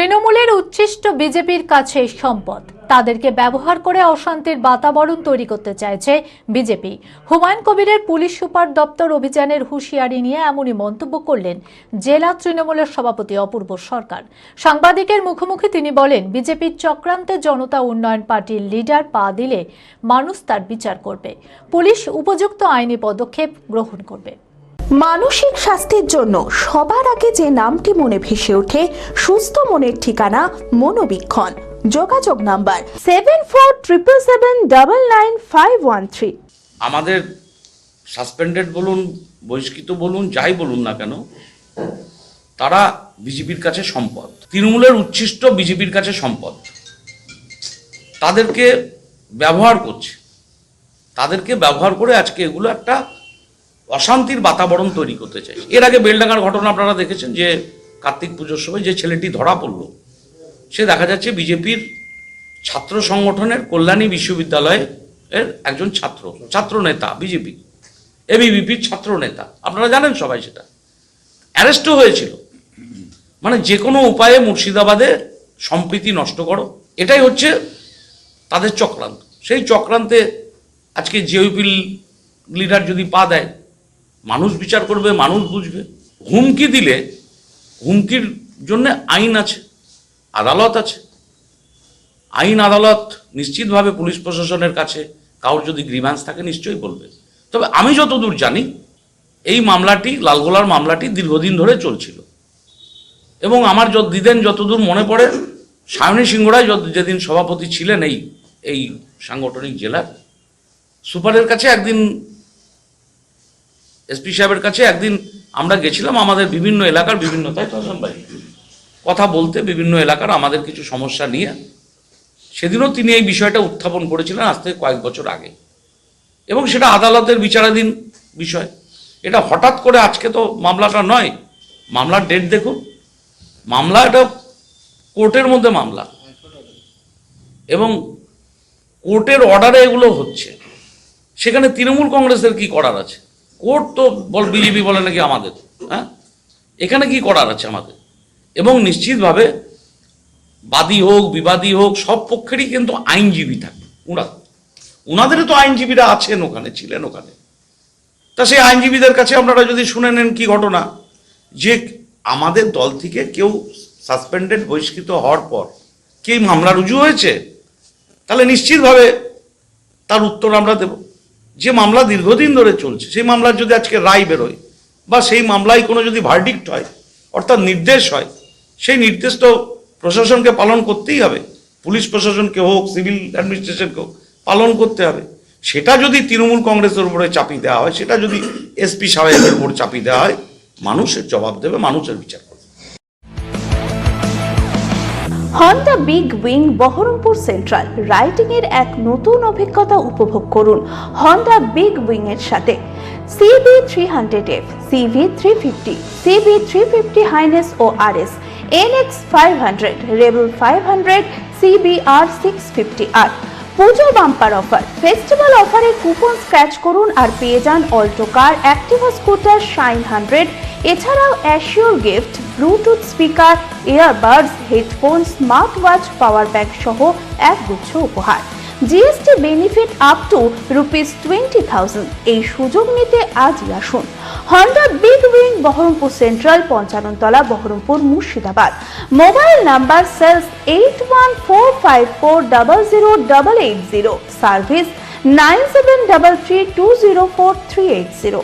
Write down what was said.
তৃণমূলের উচ্ছিষ্ট বিজেপির কাছে সম্পদ। তাদেরকে ব্যবহার করে অশান্তির বাতাবরণ তৈরি করতে চাইছে বিজেপি। হুমায়ুন কবিরের পুলিশ সুপার দপ্তর অভিযানের হুঁশিয়ারি নিয়ে এমনই মন্তব্য করলেন জেলা তৃণমূলের সভাপতি অপূর্ব সরকার। সাংবাদিকের মুখোমুখি তিনি বলেন বিজেপির চক্রান্তে জনতা উন্নয়ন পার্টির লিডার পা দিলে মানুষ তার বিচার করবে। পুলিশ উপযুক্ত আইনি পদক্ষেপ গ্রহণ করবে। মানসিক স্বাস্থ্যের জন্য সবার আগে যে নামটি মনে ভেসে ওঠে, সুস্থ মনের ঠিকানা মনোবীক্ষণ। যোগাযোগ number seven four triple seven double nine five one three আমাদের সাসপেন্ডেড বলুন, বহিষ্কৃত বলুন, যাই বলুন না কেন, তারা বিজেপির কাছে সম্পদ। তৃণমূলের উচ্ছিষ্ট বিজেপির কাছে সম্পদ। তাদেরকে ব্যবহার করছে। তাদেরকে ব্যবহার করে আজকে এগুলো একটা অশান্তির বাতাবরণ তৈরি করতে চাই। এর আগে বেলডাঙ্গার ঘটনা আপনারা দেখেছেন যে কার্তিক পুজোর সময় যে ছেলেটি ধরা পড়ল, সে দেখা যাচ্ছে বিজেপির ছাত্র সংগঠনের কল্যাণী বিশ্ববিদ্যালয়ে এর একজন ছাত্র ছাত্র নেতা, বিজেপি এবিভিপির ছাত্র নেতা। আপনারা জানেন সবাই সেটা। অ্যারেস্টও হয়েছিল। মানে যে কোনো উপায়ে মুর্শিদাবাদে সম্প্রীতি নষ্ট করো। এটাই হচ্ছে তাদের চক্রান্ত। সেই চক্রান্তে আজকে জিওপিল লিডার যদি পা দেয় মানুষ বিচার করবে, মানুষ বুঝবে। হুমকি দিলে, হুমকির জন্য আইন আছে, আদালত আছে। আইন, আদালত নিশ্চিতভাবে পুলিশ প্রশাসনের কাছে কারোর যদি গ্রিভান্স থাকে নিশ্চয়ই বলবে। তবে আমি যতদূর জানি, এই মামলাটি, লালগোলার মামলাটি দীর্ঘদিন ধরে চলছিল। এবং আমার দিদেন যতদূর মনে পড়ে, সায়নী সিংহরায় যত- যেদিন সভাপতি ছিলেন এই এই সাংগঠনিক জেলার, সুপারের কাছে একদিন এসপি সাহেবের কাছে একদিন আমরা গেছিলাম আমাদের বিভিন্ন এলাকার বিভিন্ন, তাই কথা বলতে বিভিন্ন এলাকার আমাদের কিছু সমস্যা নিয়ে। সেদিনও তিনি এই বিষয়টা উত্থাপন করেছিলেন আজ থেকে কয়েক বছর আগে। এবং সেটা আদালতের বিচারাধীন বিষয়। এটা হঠাৎ করে আজকে তো মামলাটা নয়। মামলার ডেট দেখুন। মামলা এটা কোর্টের মধ্যে মামলা। এবং কোর্টের অর্ডারে এগুলো হচ্ছে। সেখানে তৃণমূল কংগ্রেসের কি করার আছে? কোর্ট তো বল বিজেপি বলে নাকি আমাদের হ্যাঁ? এখানে কি করার আছে আমাদের? এবং নিশ্চিতভাবে বাদী হোক, বিবাদী হোক, সব পক্ষেরই কিন্তু আইনজীবী থাকে, ওরা। ওনাদেরও তো আইনজীবীরা আছেন ওখানে, ছিলেন ওখানে। তা সেই আইনজীবীদের কাছে আপনারা যদি শুনে নেন কি ঘটনা, যে আমাদের দল থেকে কেউ সাসপেন্ডেড, বহিষ্কৃত হওয়ার পর কি মামলা রুজু হয়েছে? তাহলে নিশ্চিতভাবে তার উত্তর আমরা দেব। যে মামলা দীর্ঘদিন ধরে চলছে, সেই মামলার যদি আজকে রায় বেরোয় বা সেই মামলায় কোনো যদি ভার্ডিক্ট হয়, অর্থাৎ নির্দেশ হয়, সেই নির্দেশ তো প্রশাসনকে পালন করতেই হবে। পুলিশ প্রশাসনকে হোক, সিভিল অ্যাডমিনিস্ট্রেশনকে হোক, পালন করতে হবে। সেটা যদি তৃণমূল কংগ্রেসের উপরে চাপিয়ে দেওয়া হয়, সেটা যদি এসপি সাহেবের উপর চাপিয়ে দেওয়া হয়, মানুষের জবাব দেবে, মানুষের বিচার Honda big wing Berhampore central riding এর এক নতুন অভিজ্ঞতা উপভোগ করুন হন্ডা বিগ উইং এর সাথে। CB three hundred F CB three fifty CB three fifty highness ও R S NX five hundred rebel five hundred CBR six fifty আর Puja bumper offer festival অফারে coupon scratch করুন আর পেয়ে যান Alto car Activa scooter Shine hundred এছাড়াও assure gift bluetooth speaker earbuds headphone smart watch power bank সহ এক গুচ্ছ উপহার GST benefit up to rupees twenty thousand এই সুযোগ নিতে আজই আসুন। Honda big wing Berhampore central Panchanantala, Berhampore, Murshidabad. Mobile number sales eight one four five four double zero double eight zero service nine seven double three two zero four three eight zero